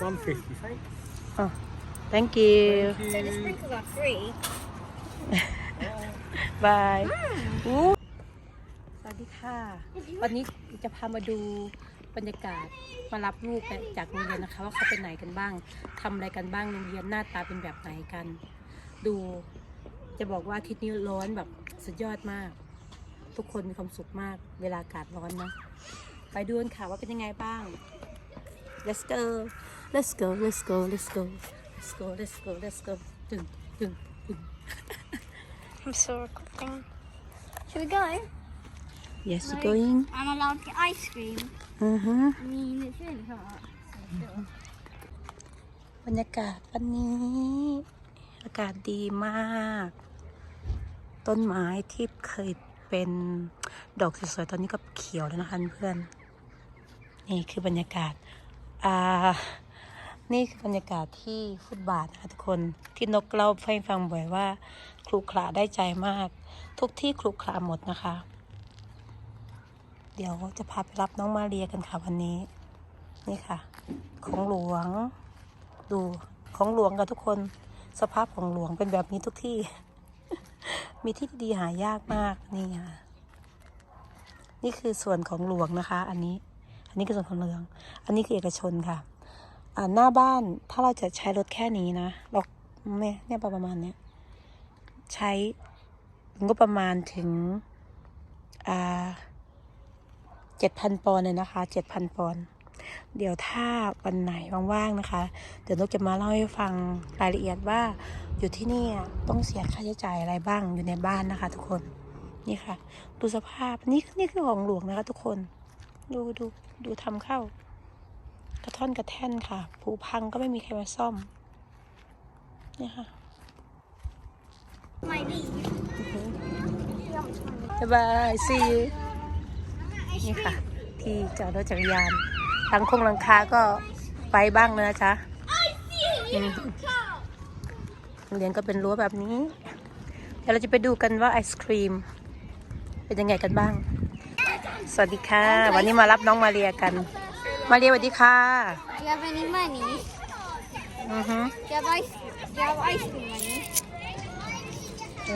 155. Oh, thank you Thank So the you. sprinkles are free. bye อู้สวัสดีค่ะ วันนี้จะพามาดูบรรยากาศมารับลูกจากโรงเรียนนะคะ ว่าเขาไปไหนกันบ้างทำอะไรกันบ้างโรงเรียนหน้าตาเป็นแบบไหนกัน ดูจะบอกว่าอาทิตย์นี้ร้อนแบบสุดยอดมาก ทุกคนมีความสุขมาก เวลาอากาศร้อนนะ ไปดูกันค่ะว่าเป็นยังไงบ้าง let's go let's go let's go let's go let's go let's go let's go ตึงตึงตึง I'm so recording. Should we go? yes Like, going I'm allowed to get ice cream. อือฮึ I mean, it's really hot. So still. บรรยากาศวันนี้ อากาศดีมาก ต้นไม้ที่เคยเป็นดอกสวยๆตอนนี้ก็เขียวแล้วนะคะเพื่อน นี่คือบรรยากาศ อ่า นี่คือบรรยากาศที่ฟุตบาทนะคะทุกคนที่นกเล่าให้ฟังบ่อยว่าครุขระได้ใจมาก ทุกที่ครุขระหมดนะคะ เดี๋ยวจะพาไปรับน้องมาเรียกันค่ะวันนี้ นี่ค่ะ ของหลวง ดูของหลวงกับทุกคน สภาพของหลวงเป็นแบบนี้ทุกที่ มีที่ดีหายากมากนี่ค่ะนี่คือส่วนของหลวงนะคะ อันนี้ อันนี้คือส่วนของหลวงอันนี้คือเอกชนค่ะอ่าหน้าบ้านถ้าเราจะใช้รถแค่นี้นะเราเนี่ยเนี่ยประมาณเนี้ยใช้งบประมาณถึงอ่าเจ็ดพันปอนด์เลยนะคะเจ็ดพันปอนด์เดี๋ยวถ้าวันไหนว่างๆนะคะ เดี๋ยวนกจะมาเล่าให้ฟังรายละเอียดว่าอยู่ที่นี่ต้องเสียค่าใช้จ่ายอะไรบ้างอยู่ในบ้านนะคะ ทุกคนนี่ค่ะ ดูสภาพนี่นี่คือของหลวงนะคะ ทุกคน ดูดูดูทำเข้า กระท่อนกระแท่นค่ะ ผูพังก็ไม่มีใครมาซ่อมเนี่ยค่ะบ๊ายบาย see you นี่ค่ะ ที่จอดรถจักรยานหลังคงหลังคาก็ไปบ้างนะจ๊ะโรงเรียนก็เป็นรั้วแบบนี้ เดี๋ยวเราจะไปดูกันว่าไอศครีม เป็นยังไงกันบ้าง สวัสดีค่ะ วันนี้มารับน้องมาเรียกัน มาเรียสวัสดีค่ะ Do you have any money? อือฮึ Do you have ice? Do you have ice cream money? เอ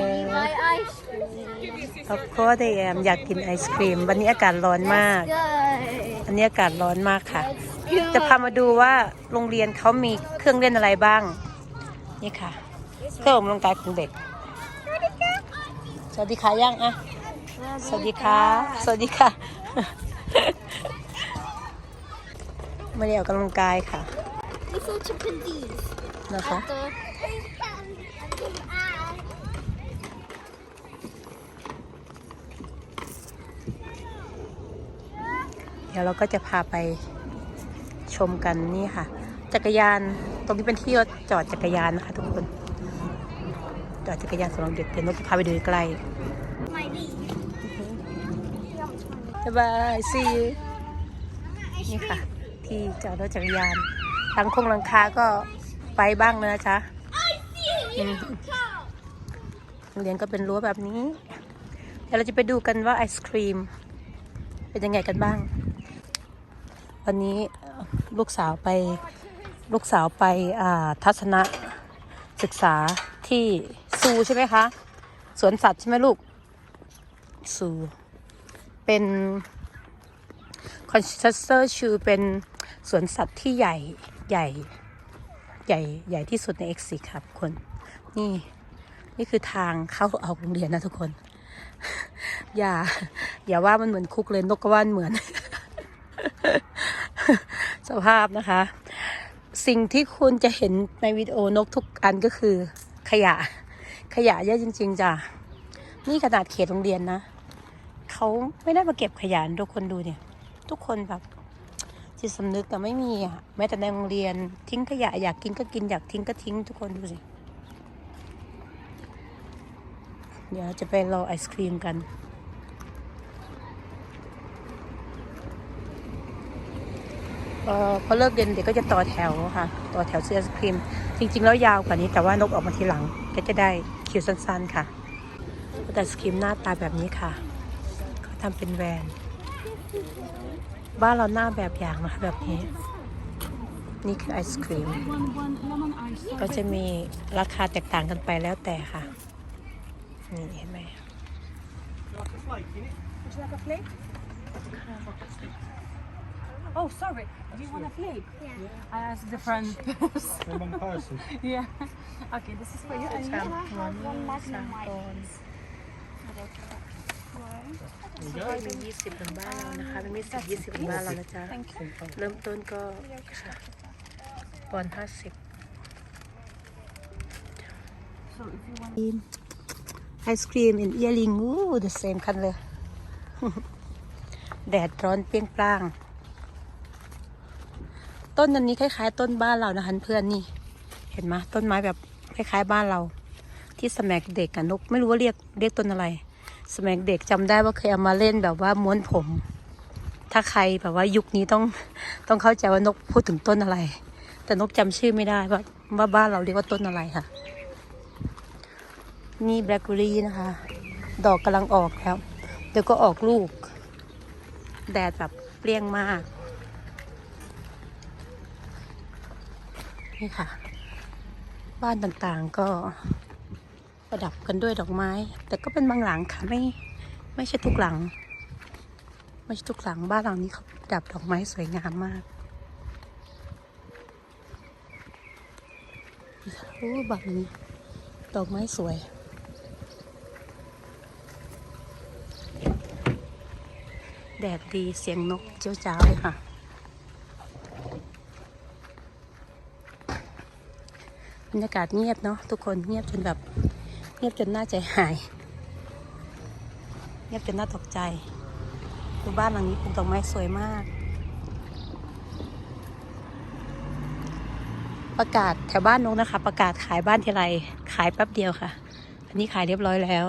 Can you อ buy ice cream? of course I am อยากกินไอศครีม วันนี้อากาศร้อนมาก Good. อันนี้อากาศร้อนมากค่ะ Good. จะพามาดูว่าโรงเรียนเขามีเครื่องเล่นอะไรบ้าง นี่ค่ะ เครื่องออกกำลังกายของเด็ก สวัสดีค่ะยังอะ สวัสดีค่ะ สวัสดีค่ะมาเรียนออกกำลังกายค่ะ We saw chimpanzees นะคะ at the เดี๋ยวเราก็จะพาไปชมกันนี่ค่ะ จักรยานตรงนี้เป็นที่จอดจักรยานนะคะทุกคน จอดจักรยานสำหรับเด็กเดี๋ยวนกจะพาไปดูใกล้ายบาย see you นี่ค่ะ ที่จอดรถจักรยานหลังคงหลังคาก็ไปบ้างนะจ๊ะอืมโรงเรียนก็เป็นรั้วแบบนี้ เดี๋ยวเราจะไปดูกันว่าไอศครีม เป็นยังไงกันบ้าง วันนี้เอ่อลูกสาวไปลูกสาวไปอ่าทัศนศึกษาที่ซูใช่ไหมคะ สวนสัตว์ใช่ไหมลูกซู เป็นคอนเสเตอร์ชูเป็นสวนสัตว์ที่ใหญ่ใหญ่ใหญ่ใหญ่ที่สุดในเอ็กซิครับคน นี่นี่คือทางเข้าเอาโรงเรียนนะทุกคน อย่า อย่าว่ามันเหมือนคุกเลยนกก็ว่านเหมือน สภาพนะคะ สิ่งที่คุณจะเห็นในวิดีโอนกทุกอันก็คือขยะ ขยะเยอะจริง ๆจ้ะนี่ขนาดเขตโรงเรียนนะ เขาไม่ได้มาเก็บขยะทุกคนดูเนี่ย ทุกคนแบบจิตสำนึกแต่ไม่มีอะแม้แต่ในโรงเรียนทิ้งขยะอยากกินก็กินอยากทิ้งก็ทิ้งทุกคนดูสิ เดี๋ยวจะไปรอไอศครีมกัน เอ่อพอเลิกเรียนเด็กก็จะต่อแถวค่ะ ต่อแถวซื้อไอศครีม จริง ๆ แล้วยาวกว่านี้แต่ว่านกออกมาทีหลัง ก็จะได้คิวสั้น ๆ ค่ะแต่ไอศครีมหน้าตาแบบนี้ค่ะ ทำเป็นแวน บ้านเราหน้าแบบอย่างนะคะแบบนี้ นี่คือไอศครีม One, one lemon ice. ก็จะมีราคาแตกต่างกันไปแล้วแต่ค่ะ นี่เห็นไหม Would you like a flake? Oh, sorry. Do you want a flake? Yeah. I asked the friend. Same one person. yeah. Okay, this is for you. And สามคน one magnum ส มคน There you เป็นยี่สิบเหมือนบ้านเรานะคะ เป็นไม่สิบยี่สิบเหมือนบ้านเรานะจ๊ะ เริ่มต้นก็ค่ะปอนห้าสิบไอศครีมอินเอียริงอู้ the same คันเลย แดดร้อนเปรี้ยงปร้าง ต้นอันนี้คล้ายๆ ต้นบ้านเรานะคะเพื่อนนี่ เห็นไหมต้นไม้แบบคล้ายๆ บ้านเรา ที่สมัยเด็กอะนก ไม่รู้ว่าเรียกเรียกต้นอะไร สมัยเด็กจำได้ว่าเคยเอามาเล่นแบบว่าม้วนผม ถ้าใครแบบว่ายุคนี้ต้องต้องเข้าใจว่านกพูดถึงต้นอะไร แต่นกจำชื่อไม่ได้ว่าว่าบ้านเราเรียกว่าต้นอะไรค่ะ นี่แบล็คเบอรี่นะคะ ดอกกำลังออกแล้วเดี๋ยวก็ออกลูก แดดแบบเปรี้ยงมาก นี่ค่ะ บ้านต่างๆก็ ประดับกันด้วยดอกไม้ แต่ก็เป็นบางหลังค่ะไม่ไม่ใช่ทุกหลัง ไม่ใช่ทุกหลังบ้านหลังนี้เขาประดับดอกไม้สวยงามมากโอ้แบบนี้ดอกไม้สวยแดดดีเสียงนกเจ้าจ้าเลยค่ะ บรรยากาศเงียบเนาะทุกคนเงียบจนแบบ เงียบจนน่าใจหาย เงียบจนน่าตกใจ ดูบ้านหลังนี้ปลูกดอกไม้สวยมาก ประกาศแถวบ้านนกนะคะ ประกาศขายบ้านทีไรขายแป๊บเดียวค่ะ อันนี้ขายเรียบร้อยแล้ว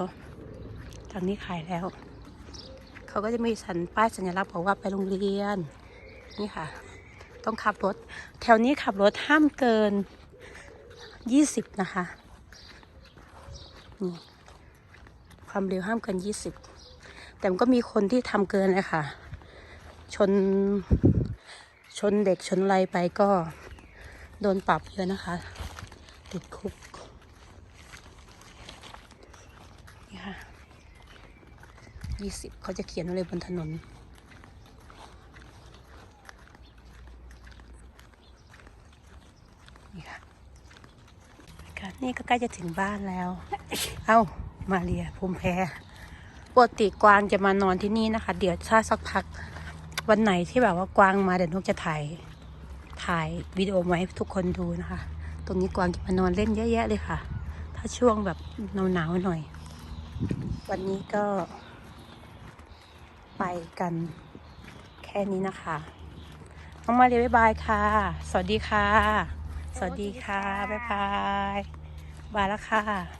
ทางนี้ขายแล้ว เขาก็จะมีสัญป้ายสัญลักษณ์บอกว่าไปโรงเรียน นี่ค่ะ ต้องขับรถ แถวนี้ขับรถห้ามเกินยี่สิบนะคะ ความเร็วห้ามเกินยี่สิบแต่มันก็มีคนที่ทำเกินเลยค่ะชนชนเด็กชนอะไรไปก็โดนปรับเยอะนะคะ ติดคุกนี่ค่ะยี่สิบเขาจะเขียนไว้เลยบนถนนนี่ค่ะนี่ก็ใกล้จะถึงบ้านแล้ว เอ้ามาเรียภูมิแพ้ปกติกวางจะมานอนที่นี่นะคะ เดี๋ยวถ้าสักพักวันไหนที่แบบว่ากวางมาเดี๋ยวนกจะถ่ายถ่ายวิดีโอมาให้ทุกคนดูนะคะ ตรงนี้กวางจะมานอนเล่นเยอะแยะเลยค่ะ ถ้าช่วงแบบหนาวๆหน่อย วันนี้ก็ ไปกันแค่นี้นะคะน้องมาเรียบ๊ายบายค่ะ สวัสดีค่ะ สวัสดีค่ะ บ๊ายบาย บายแล้วค่ะ